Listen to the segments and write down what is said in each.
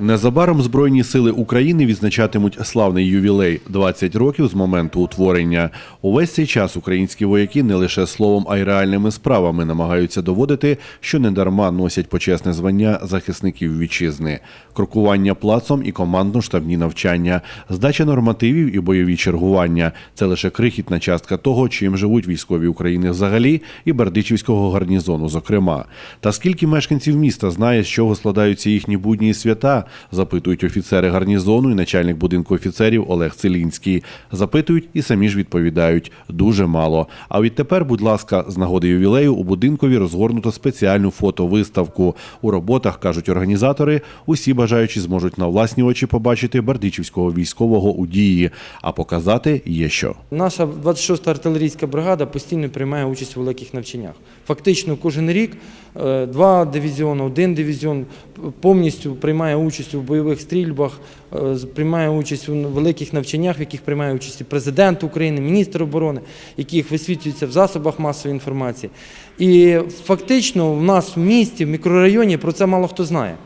Незабаром Збройні сили України відзначатимуть славний ювілей 20 років з моменту утворення. Увесь цей час українські вояки не лише словом, а й реальними справами намагаються доводити, що недарма носять почесне звання захисників вітчизни, крокування плацом і командно-штабні навчання, здача нормативів і бойові чергування це лише крихітна частка того, чим живуть військові України взагалі і Бердичівського гарнізону, зокрема. Та скільки мешканців міста знає, з чого складаються їхні будні свята, запитують офіцери гарнізону і начальник будинку офіцерів Олег Целінський. Запитують і самі ж відповідають дуже мало. А відтепер, будь ласка, з нагоди ювілею у будинкові розгорнуто спеціальну фотовиставку. У роботах кажуть організатори, усі бажаючі зможуть на власні очі побачити бердичівського військового у дії, а показати є що. Наша 26-та артилерійська бригада постійно приймає участь у великих навчаннях. Фактично кожен рік е, два дивізіони, один дивізіон повністю приймає участь у бойових стрільбах, е, приймає участь у великих навчаннях, в яких приймає участь президент України, міністр оборони, яких висвітлюється в засобах масової інформації. І фактично в нас в місті, в мікрорайоні про це мало хто знає.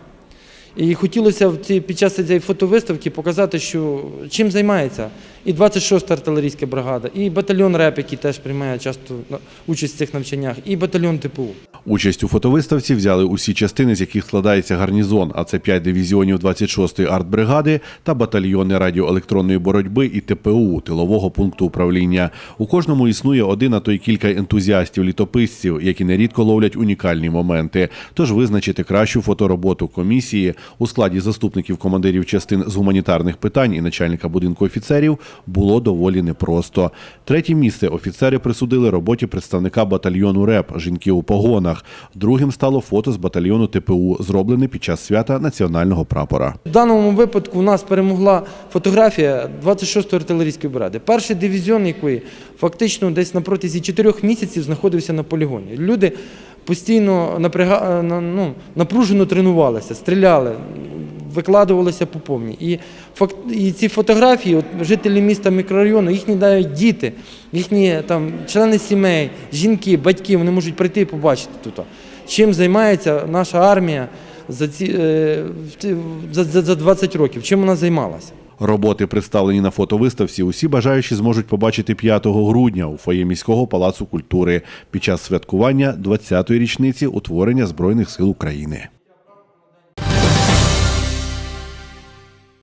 І хотілося в ці- під час цієї фотовиставки показати, що чим займається і 26-та артилерійська бригада, і батальйон РЕП, який теж приймає часто участь в цих навчаннях, і батальйон ТПУ. Участь у фотовиставці взяли усі частини, з яких складається гарнізон, а це 5 дивізіонів 26-ї артбригади та батальйони радіоелектронної боротьби і ТПУ тилового пункту управління. У кожному існує один, а то й кілька ентузіастів-літописців, які нерідко ловлять унікальні моменти. Тож визначити кращу фотороботу комісії у складі заступників командирів частин з гуманітарних питань і начальника будинку офіцерів було доволі непросто. Третє місце офіцери присудили роботі представника батальйону РЕП жінки у погонах. Другим стало фото з батальйону ТПУ, зроблене під час свята національного прапора. В даному випадку у нас перемогла фотографія 26-ї артилерійської бригади. Перший дивізіон якої фактично десь на протязі 4 місяців знаходився на полігоні. Люди постійно напряга... на- ну, напружено тренувалися, стріляли, викладувалися по повній. І, факт... і ці фотографії, от, жителі міста мікрорайону, їхні навіть діти, їхні там, члени сімей, жінки, батьки, вони можуть прийти і побачити тут. Чим займається наша армія за, ці, е, за, за 20 років, чим вона займалася. Роботи, представлені на фотовиставці, усі бажаючі зможуть побачити 5 грудня у фоє міського палацу культури під час святкування 20-ї річниці утворення Збройних сил України.